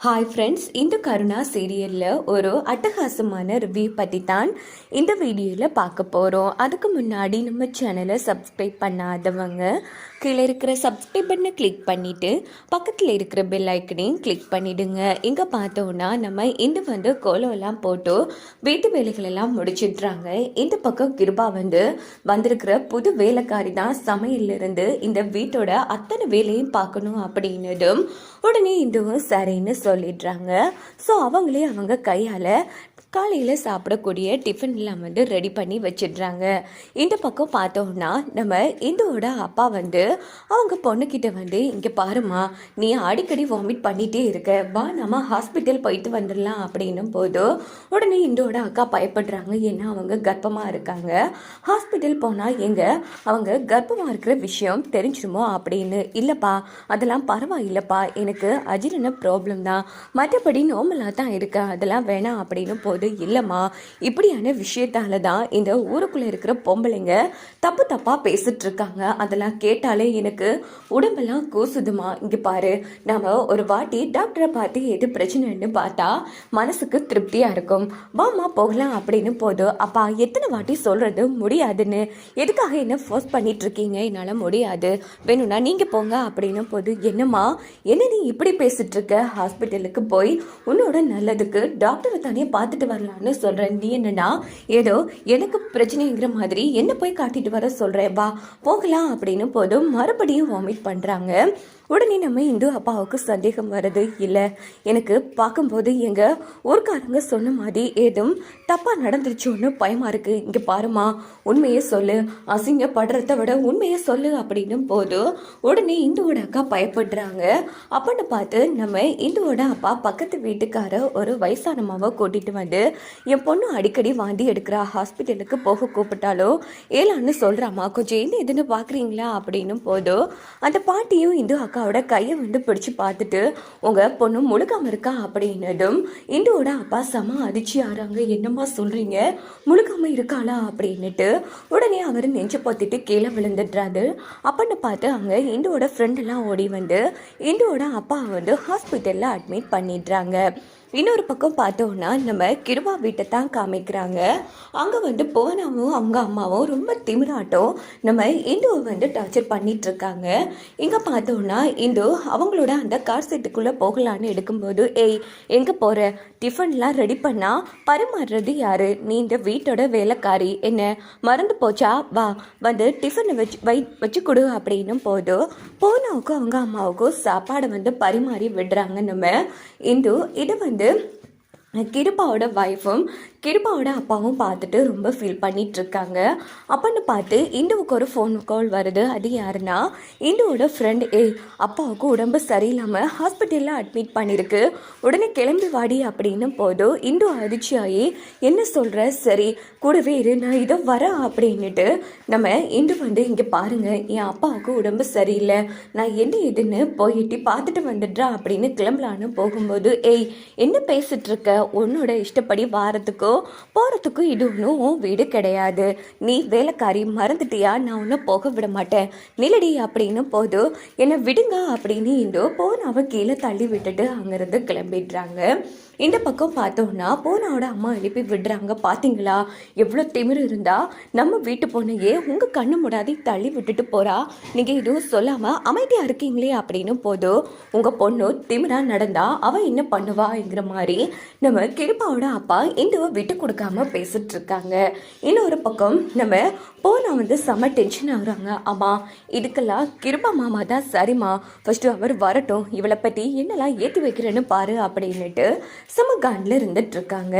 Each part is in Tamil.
ஹாய் ஃப்ரெண்ட்ஸ் இந்த கருணா சீரியலில் ஒரு அட்டகாசமான ரிவ்யூ பற்றி தான் இந்த வீடியோவில் பார்க்க போகிறோம் அதுக்கு முன்னாடி நம்ம சேனலை சப்ஸ்கிரைப் பண்ணாதவங்க கீழே இருக்கிற சப்ஸ்கிரைப் பண்ணை கிளிக் பண்ணிவிட்டு பக்கத்தில் இருக்கிற பெல் ஐக்கனையும் கிளிக் பண்ணிவிடுங்க இங்கே பார்த்தோன்னா நம்ம இந்த வந்து கோலம்லாம் போட்டு வீட்டு வேலைகளெல்லாம் முடிச்சிடுறாங்க. இந்த பக்கம் கிருபா வந்து வந்திருக்கிற புது வேலைக்காரி தான் சமையலிருந்து இந்த வீட்டோட அத்தனை வேலையும் பார்க்கணும் அப்படின்னதும் உடனே இதுவும் சரின்னு சொல்லிடுறாங்க. ஸோ அவங்களே அவங்க கையால் காலையில் சாப்பிடக்கூடிய டிஃபன்லாம் வந்து ரெடி பண்ணி வச்சிடுறாங்க. இந்த பக்கம் பார்த்தோம்னா நம்ம இந்துவோட அப்பா வந்து அவங்க பொண்ணுக்கிட்ட வந்து இங்கே பாருமா நீ அடிக்கடி வாமிட் பண்ணிகிட்டே இருக்க. வா நம்ம ஹாஸ்பிட்டல் போயிட்டு வந்துடலாம். அப்படின்னும் போது உடனே இந்துவோட அக்கா பயப்படுறாங்க. ஏன்னா அவங்க கர்ப்பமாக இருக்காங்க. ஹாஸ்பிட்டல் போனால் எங்கே? அவங்க கர்ப்பமாக இருக்கிற விஷயம் தெரிஞ்சிருமோ அப்படின்னு. இல்லைப்பா அதெல்லாம் பரவாயில்லைப்பா. எனக்கு அஜீரண ப்ராப்ளம் தான். மற்றபடி நார்மலாக தான் இருக்கேன் அதெல்லாம் வேணாம் அப்படின்னு போது இல்லைம்மா. இப்படியான விஷயத்தால தான் இந்த ஊருக்குள்ளே இருக்கிற பொம்பளைங்க தப்பு தப்பாக பேசிட்டு இருக்காங்க. அதெல்லாம் கேட்டாலே எனக்கு உடம்பெல்லாம் கூசுதுமா இங்கே பாரு நாம ஒரு வாட்டி டாக்டரை பார்த்து எது பிரச்சனைன்னு பார்த்தா மனசுக்கு திருப்தியாக இருக்கும். வாமா போகலாம் அப்படின்னு போது அப்பா எத்தனை வாட்டி சொல்கிறது முடியாதுன்னு. எதுக்காக என்ன ஃபோர்ஸ் பண்ணிட்டு இருக்கீங்க? என்னால் முடியாது. வேணும்னா நீங்கள் போங்க அப்படின்னு போது என்னம்மா? என்ன நீ இப்படி பேசிட்டு இருக்க ஹாஸ்பிட்டலுக்கு போய் உன்னோட நல்லதுக்கு டாக்டரை தானே பார்த்துட்டு வரலான்னு சொல்கிறேன் நீ என்னன்னா ஏதோ எனக்கு பிரச்சனைங்கிற மாதிரி என்ன போய் காட்டிட்டு வர சொல்கிறேன் வா போகலாம் அப்படின்னு போதும் மறுபடியும் வாமிட் பண்ணுறாங்க உடனே நம்ம இந்து அப்பாவுக்கு சந்தேகம் வருது இல்லை. எனக்கு பார்க்கும்போது எங்கள் ஊர்க்காரங்க சொன்ன மாதிரி ஏதும் தப்பாக நடந்துருச்சோன்னு பயமாக இருக்குது இங்கே பாருமா உண்மையை சொல்லு. அசிங்கப்படுறத விட உண்மையை சொல்லு அப்படின்னும் போது உடனே இந்துவோட அக்கா பயப்படுறாங்க. அப்படின்னு பார்த்து நம்ம இந்துவோட அப்பா பக்கத்து வீட்டுக்கார ஒரு வயசானமாவை கூட்டிகிட்டு வந்து என் பொண்ணு அடிக்கடி வாந்தி எடுக்கிறா ஹாஸ்பிட்டலுக்கு போக கூப்பிட்டாலோ ஏலான்னு சொல்கிறாம்மா கொஞ்சம் என்ன எதுன்னு பார்க்குறீங்களா அப்படின்னும் போதோ அந்த பாட்டியும் இந்து அக்கா அக்காவோட கையை வந்து பிடிச்சி பார்த்துட்டு உங்கள் பொண்ணு முழுக்காம இருக்கா? அப்படின்னதும் இந்துவோட அப்பா செம அதிர்ச்சி ஆறாங்க. என்னம்மா சொல்கிறீங்க முழுக்காம இருக்காளா? அப்படின்னுட்டு உடனே அவர் நெஞ்சு பொத்திட்டு கீழே விழுந்துடுறாரு. அப்பன்னு பார்த்து அங்கே இந்துவோட ஃப்ரெண்டெல்லாம் ஓடி வந்து இந்துவோட அப்பா வந்து ஹாஸ்பிட்டலில் அட்மிட் பண்ணிடுறாங்க. இன்னொரு பக்கம் பார்த்தோன்னா நம்ம கிருபா வீட்டை தான் காமிக்கிறாங்க. அங்கே வந்து போனாவும் அவங்க அம்மாவும் ரொம்ப திமிராட்டம். நம்ம இந்துவை வந்து டார்ச்சர் பண்ணிகிட்ருக்காங்க இங்கே பார்த்தோன்னா இந்து அவங்களோட அந்த கார் செட்டுக்குள்ளே போகலான்னு எடுக்கும்போது ஏய் எங்கே போகிற டிஃபன்லாம் ரெடி பண்ணால் பரிமாறுறது யார்? நீ இந்த வீட்டோட வேலைக்காரி. என்ன மறந்து போச்சா? வா வந்து டிஃபனை வச்சு வை வச்சு கொடு அப்படின்னும் போது புவனாவுக்கும் அவங்க அம்மாவுக்கும் சாப்பாடை வந்து பரிமாறி விடுறாங்க நம்ம இந்து. இதை வந்து கிருபாவோட ஒய்ஃபும் கிருபாவோட அப்பாவும் பார்த்துட்டு ரொம்ப ஃபீல் பண்ணிட்டு இருக்காங்க அப்பன்னு பார்த்து இந்துவுக்கு ஒரு ஃபோன் கால் வருது. அது யாருன்னா இந்துவோட ஃப்ரெண்ட் ஏய் அப்பாவுக்கு உடம்பு சரியில்லாமல் ஹாஸ்பிட்டலில் அட்மிட் பண்ணியிருக்கு உடனே கிளம்பி வாடி அப்படின்னும் போது இந்து அதிர்ச்சியாகி என்ன சொல்கிற சரி கூடவே இரு நான் இதை வரேன் அப்படின்னுட்டு நம்ம இந்து வந்து இங்கே பாருங்கள் என் அப்பாவுக்கு உடம்பு சரியில்லை. நான் என்ன இதுன்னு போயிட்டு பார்த்துட்டு வந்துடுறா அப்படின்னு கிளம்பலான்னு போகும்போது ஏய் என்ன பேசிகிட்ருக்க உன்னோட இஷ்டப்படி வாரத்துக்கு போகிறதுக்கோ இது ஒன்றும் வீடு கிடையாது. நீ வேலைக்காரி மறந்துட்டியா? நான் ஒன்றும் போக விட மாட்டேன். நிலடி அப்படின்னு போது என்னை விடுங்க அப்படின்னு இந்தோ போன் அவ கீழே தள்ளி விட்டுட்டு அங்கேருந்து கிளம்பிடுறாங்க. இந்த பக்கம் பார்த்தோம்னா போனாவோட அம்மா எழுப்பி விடுறாங்க. பார்த்தீங்களா எவ்வளோ திமிர் இருந்தா நம்ம வீட்டு பொண்ணையே உங்கள் கண்ணு முடாதி தள்ளி விட்டுட்டு போறா. நீங்கள் எதுவும் சொல்லாமல் அமைதியாக இருக்கீங்களே அப்படின்னு போதும் உங்கள் பொண்ணு திமிராக நடந்தா அவள் என்ன பண்ணுவாங்கிற மாதிரி நம்ம கிருப்பாவோட அப்பா இந்துவை விட்டு கொடுக்காம பேசிட்டு இருக்காங்க. இன்னொரு பக்கம் நம்ம போனா வந்து செம்ம டென்ஷன் ஆகுறாங்க. அம்மா இதுக்கெல்லாம் கிருபா மாமா தான் சரிம்மா. ஃபஸ்ட்டு அவர் வரட்டும். இவளை பற்றி என்னெல்லாம் ஏற்றி வைக்கிறேன்னு பாரு அப்படின்னுட்டு செம காண்டில் இருந்துட்டு இருக்காங்க.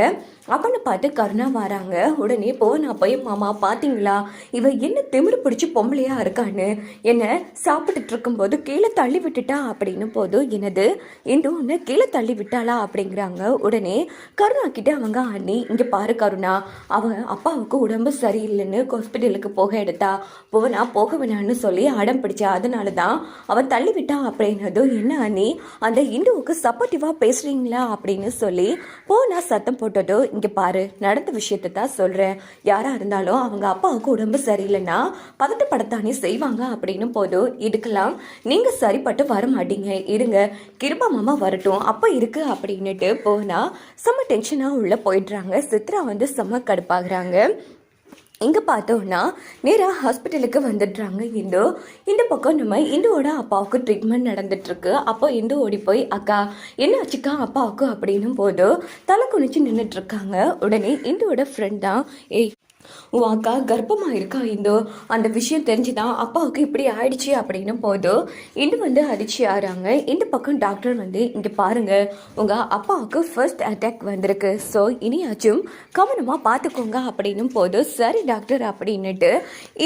அப்பன்னு பார்த்து கருணா வராங்க. உடனே போனா போய் மாமா பார்த்தீங்களா இவ என்ன திமிரு பிடிச்சி பொம்பளையா இருக்கான்னு? என்ன சாப்பிட்டுட்டு இருக்கும்போது கீழே தள்ளி விட்டுட்டா அப்படின்னு போது என்னது? இந்து உன்னை கீழே தள்ளி விட்டாளா அப்படிங்கிறாங்க. உடனே கருணா கிட்ட அவங்க அண்ணி இங்கே பாரு கருணா. அவன் அப்பாவுக்கு உடம்பு சரியில்லைன்னு ஹாஸ்பிட்டலுக்கு போக எடுத்தா. போனா போக வேணான்னு சொல்லி அடம் பிடிச்சா. அதனால தான் அவன் தள்ளி விட்டா அப்படின்னதும் என்ன அண்ணி? அந்த இந்துவுக்கு சப்போர்ட்டிவாக பேசுறீங்களா அப்படின்னு சொல்லி போனா சத்தம் போட்டதோ இங்கே பாரு நடந்த விஷயத்தை தான் சொல்கிறேன் யாராக இருந்தாலும் அவங்க அப்பாவுக்கு உடம்பு சரியில்லைன்னா பதட்டப்படத்தானே செய்வாங்க அப்படின்னு போதும் இதுக்கெல்லாம் நீங்கள் சரிப்பட்டு வர மாட்டீங்க. இருங்க கிருபா மாமா வரட்டும் அப்போ இருக்கு அப்படின்னுட்டு போனால் செம்ம டென்ஷனாக உள்ளே போயிடுறாங்க. சித்ரா வந்து செம்ம கடுப்பாகிறாங்க. இங்கே பார்த்தோம்னா நேராக ஹாஸ்பிட்டலுக்கு வந்துடுறாங்க இந்து. இந்த பக்கம் நம்ம இந்துவோட அப்பாவுக்கு ட்ரீட்மெண்ட் நடந்துட்டுருக்கு. அப்போ இந்து ஓடி போய் அக்கா என்ன ஆச்சுக்கா அப்பாவுக்கு? அப்படின்னும் போது தலை குனிச்சு நின்றுட்டுருக்காங்க உடனே இந்துவோட ஃப்ரெண்ட் தான் ஏய் உன் அக்கா கர்ப்பமாக இருக்கா இந்தோ? அந்த விஷயம் தெரிஞ்சுதான் அப்பாவுக்கு இப்படி ஆயிடுச்சு அப்படின்னு போது இந்து வந்து அதிர்ச்சி ஆறாங்க. இந்த பக்கம் டாக்டர் வந்து இங்கே பாருங்க உங்கள் அப்பாவுக்கு ஃபர்ஸ்ட் அட்டாக் வந்திருக்கு. ஸோ இனியாச்சும் கவனமாக பார்த்துக்கோங்க அப்படின்னும் போது சரி டாக்டர் அப்படின்னுட்டு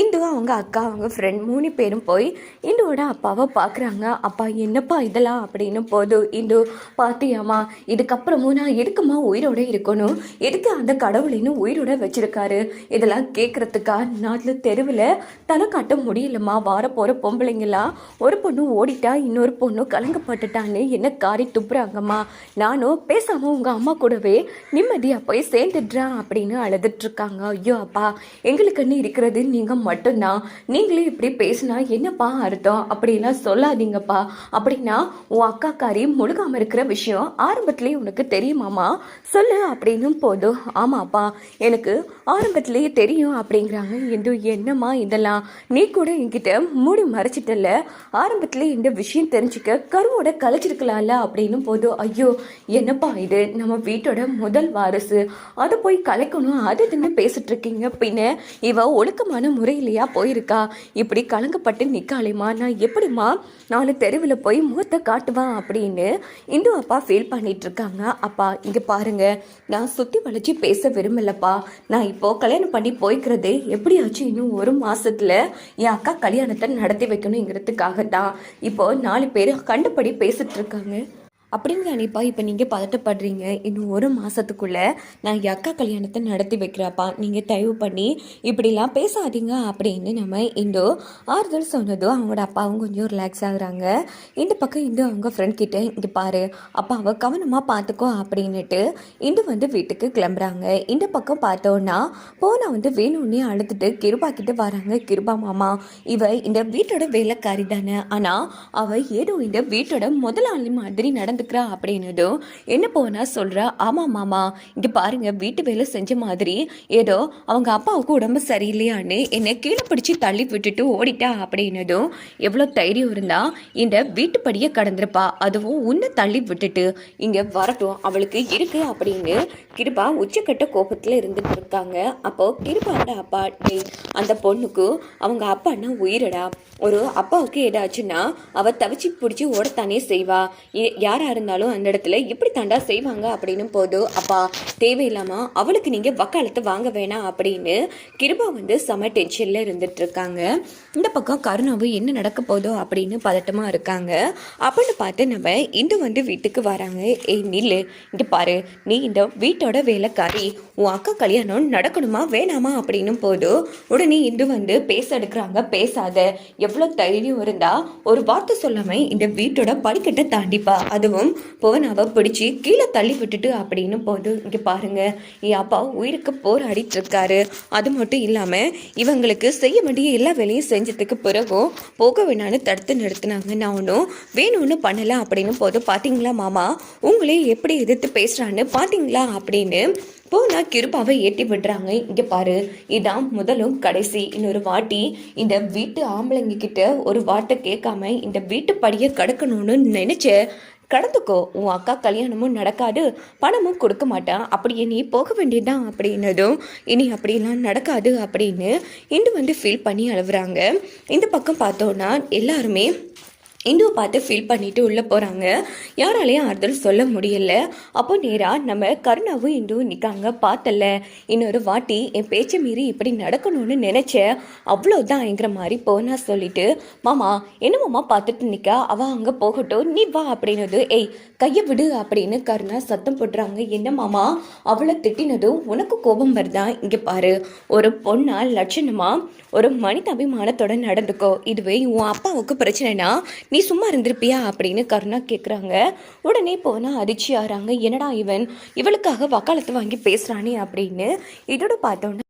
இந்து அவங்க அக்கா அவங்க ஃப்ரெண்ட் மூணு பேரும் போய் இந்துவோட அப்பாவை பார்க்குறாங்க அப்பா என்னப்பா இதெல்லாம்? அப்படின்னு போது இந்து பார்த்தியாமா இதுக்கப்புறமும் நான் எதுக்குமா உயிரோட இருக்கணும்? எதுக்கு அந்த கடவுளின்னு உயிரோட வச்சிருக்காரு? இதெல்லாம் கேட்குறதுக்கா நாட்டில் தெருவில் தலை காட்ட முடியலம்மா. வார போகிற பொம்பளைங்களா? ஒரு பொண்ணு ஓடிட்டா இன்னொரு பொண்ணு கலங்கப்பட்டுட்டான்னு என்ன காரி துப்புறாங்கம்மா? நானும் பேசாமல் உங்கள் அம்மா கூடவே நிம்மதியாக போய் சேர்ந்துடுறேன் அப்படின்னு அழுதுட்ருக்காங்க ஐயோ அப்பா எங்களுக்குன்னு இருக்கிறது நீங்கள் மட்டும்தான் நீங்களே இப்படி பேசினா என்னப்பா அர்த்தம்? அப்படிலாம் சொல்லாதீங்கப்பா. அப்படின்னா உன் அக்காக்காரி முழுகாமல் இருக்கிற விஷயம் ஆரம்பத்துலேயே உனக்கு தெரியுமாமா சொல்லு அப்படின்னும் போதும். ஆமாப்பா எனக்கு ஆரம்பத்துலேயே தெரியும் அப்படிங்கிறாங்க. எந்த என்னம்மா இதெல்லாம்? நீ கூட என்கிட்ட மூடி மறைச்சிட்டல ஆரம்பத்தில் இந்த விஷயம் தெரிஞ்சுக்க கருவோட கலைச்சிருக்கலாம்ல அப்படின்னும் போதும் ஐயோ என்னப்பா இது? நம்ம வீட்டோட முதல் வாரிசு. அதை போய் கலைக்கணும். அது தின்னு பேசிட்டு இருக்கீங்க பின்ன இவ ஒழுக்கமான முறையிலையா போயிருக்கா? இப்படி கலங்கப்பட்டு நிக்காளேம்மா. நான் எப்படிம்மா நாலு தெருவில் போய் முகத்தை காட்டுவான் அப்படின்னு இந்து அப்பா ஃபீல் பண்ணிட்டு இருக்காங்க அப்பா இங்க பாருங்க. நான் சுத்தி வளைச்சி பேச விரும்பலப்பா. நான் இப்போ கல்யாணம் பண்ணி போய்க்கிறது? எப்படியாச்சும் இன்னும் ஒரு மாசத்துல என் அக்கா கல்யாணத்தை நடத்தி வைக்கணுங்கிறதுக்காக தான் இப்போ நாலு பேர் கண்டுபடி பேசிட்டு இருக்காங்க. அப்படின்னு நினைப்பா இப்போ நீங்கள் பதட்டப்படுறீங்க. இன்னும் ஒரு மாதத்துக்குள்ளே நான் என் அக்கா கல்யாணத்தை நடத்தி வைக்கிறப்பா நீங்கள் தயவு பண்ணி இப்படிலாம் பேசாதீங்க அப்படின்னு நம்ம இந்தோ ஆறுதல் சொன்னதும் அவங்களோட அப்பாவும் கொஞ்சம் ரிலாக்ஸ் ஆகுறாங்க. இந்த பக்கம் இந்து அவங்க ஃப்ரெண்ட் கிட்ட இங்கே பாரு அப்பாவை கவனமாக பார்த்துக்கோ அப்படின்னுட்டு இந்து வந்து வீட்டுக்கு கிளம்புறாங்க. இந்த பக்கம் பார்த்தோன்னா போனா வந்து வேணும்னே அழுத்துட்டு கிருபா கிட்ட வராங்க. கிருபா மாமா இவ இந்த வீட்டோட வேலைக்காரி தானே. ஆனால் அவள் ஏதோ இந்த வீட்டோட முதலாளி மாதிரி நடந்து நடந்துக்கிறா அப்படின்னதும் என்ன போனா சொல்றா? ஆமா மாமா. இங்க பாருங்க வீட்டு வேலை செஞ்ச மாதிரி ஏதோ அவங்க அப்பாவுக்கு உடம்பு சரியில்லையான்னு என்னை கீழே பிடிச்சி தள்ளி விட்டுட்டு ஓடிட்டா அப்படின்னதும் எவ்வளோ தைரியம் இருந்தா இந்த வீட்டுப்படியை கடந்திருப்பா. அதுவும் உன்னை தள்ளி விட்டுட்டு இங்க வரட்டும். அவளுக்கு இருக்கு அப்படின்னு கிருபா உச்சக்கட்ட கோபத்துல இருந்துட்டு இருக்காங்க. அப்போ கிருபாவோட அப்பா டே அந்த பொண்ணுக்கு அவங்க அப்பான்னா உயிரடா. ஒரு அப்பாவுக்கு ஏதாச்சுன்னா அவள் தவிச்சு பிடிச்சி ஓடத்தானே செய்வா. யாரா யாரா இருந்தாலும் அந்த இடத்துல இப்படி தாண்டா செய்வாங்க அப்படின்னு போது அப்பா தேவையில்லாம அவளுக்கு நீங்கள் வக்காலத்தை வாங்க வேணாம் அப்படின்னு கிருபா வந்து செம டென்ஷனில் இருந்துட்டு இருக்காங்க. இந்த பக்கம் கருணாவும் என்ன நடக்க போதோ அப்படின்னு பதட்டமாக இருக்காங்க. அப்படின்னு பார்த்து நம்ம இந்து வந்து வீட்டுக்கு வராங்க. ஏய் நில்லு. இங்கே பாரு நீ இந்த வீட்டோட வேலைக்காரி உன் அக்கா கல்யாணம் நடக்கணுமா வேணாமா அப்படின்னு போது உடனே இந்து வந்து பேச எடுக்கிறாங்க. பேசாத. எவ்வளோ தைரியம் இருந்தால் ஒரு வார்த்தை சொல்லாமல் இந்த வீட்டோட படிக்கட்டை தாண்டிப்பா. அது அதுவும் புவனாவை பிடிச்சி கீழே தள்ளி விட்டுட்டு அப்படின்னு போது இங்கே பாருங்க. என் அப்பா உயிருக்கு போராடிட்டு இருக்காரு. அது மட்டும் இல்லாமல் இவங்களுக்கு செய்ய வேண்டிய எல்லா வேலையும் செஞ்சதுக்கு பிறகும் போக வேணான்னு தடுத்து நிறுத்தினாங்க. நான் ஒன்றும் வேணும்னு பண்ணல அப்படின்னு போது பார்த்தீங்களா மாமா? உங்களே எப்படி எதிர்த்து பேசுகிறான்னு பார்த்தீங்களா அப்படின்னு போனா கிருப்பாவை ஏற்றி விடுறாங்க. இங்கே பாரு. இதான் முதலும் கடைசி. இன்னொரு வாட்டி இந்த வீட்டு ஆம்பளைங்க கிட்ட ஒரு வார்த்தை கேட்காம இந்த வீட்டு படியை கடக்கணும்னு நினைச்ச கடந்துக்கோ உன் அக்கா கல்யாணமும் நடக்காது பணமும் கொடுக்க மாட்டான் அப்படியே நீ போக வேண்டியதுதான் அப்படின்னதும் இனி அப்படிலாம் நடக்காது அப்படின்னு இந்து வந்து ஃபீல் பண்ணி அழுவுறாங்க. இந்த பக்கம் பார்த்தோன்னா எல்லாருமே இந்துவை பார்த்து ஃபீல் பண்ணிட்டு உள்ளே போகிறாங்க யாராலையும் ஆறுதல் சொல்ல முடியல. அப்போ நேராக நம்ம கருணாவும் இந்துவும் நிற்காங்க பார்த்தல இன்னொரு வாட்டி என் பேச்சை மீறி இப்படி நடக்கணும்னு நினச்சேன் அவ்வளோதான்ங்கிற மாதிரி போனா சொல்லிட்டு மாமா என்ன மாமா பார்த்துட்டு நிற்கா அவள் அங்கே போகட்டும். நீ வா அப்படின்னது. ஏய் கையை விடு அப்படின்னு கருணா சத்தம் போடுறாங்க. என்ன மாமா? அவளை திட்டினதும் உனக்கு கோபம் வருதா? இங்கே பாரு. ஒரு பொண்ணா லட்சணமாக ஒரு மனித அபிமானத்தோட நடந்துக்கோ. இதுவே உன் அப்பாவுக்கு பிரச்சனைனா நீ சும்மா இருந்திருப்பியா? அப்படின்னு கருணா கேட்குறாங்க உடனே போனால் அதிர்ச்சி ஆகிறாங்க என்னடா இவன்? இவளுக்காக வக்காலத்து வாங்கி பேசுகிறானே அப்படின்னு இதோட பார்த்தோன்னா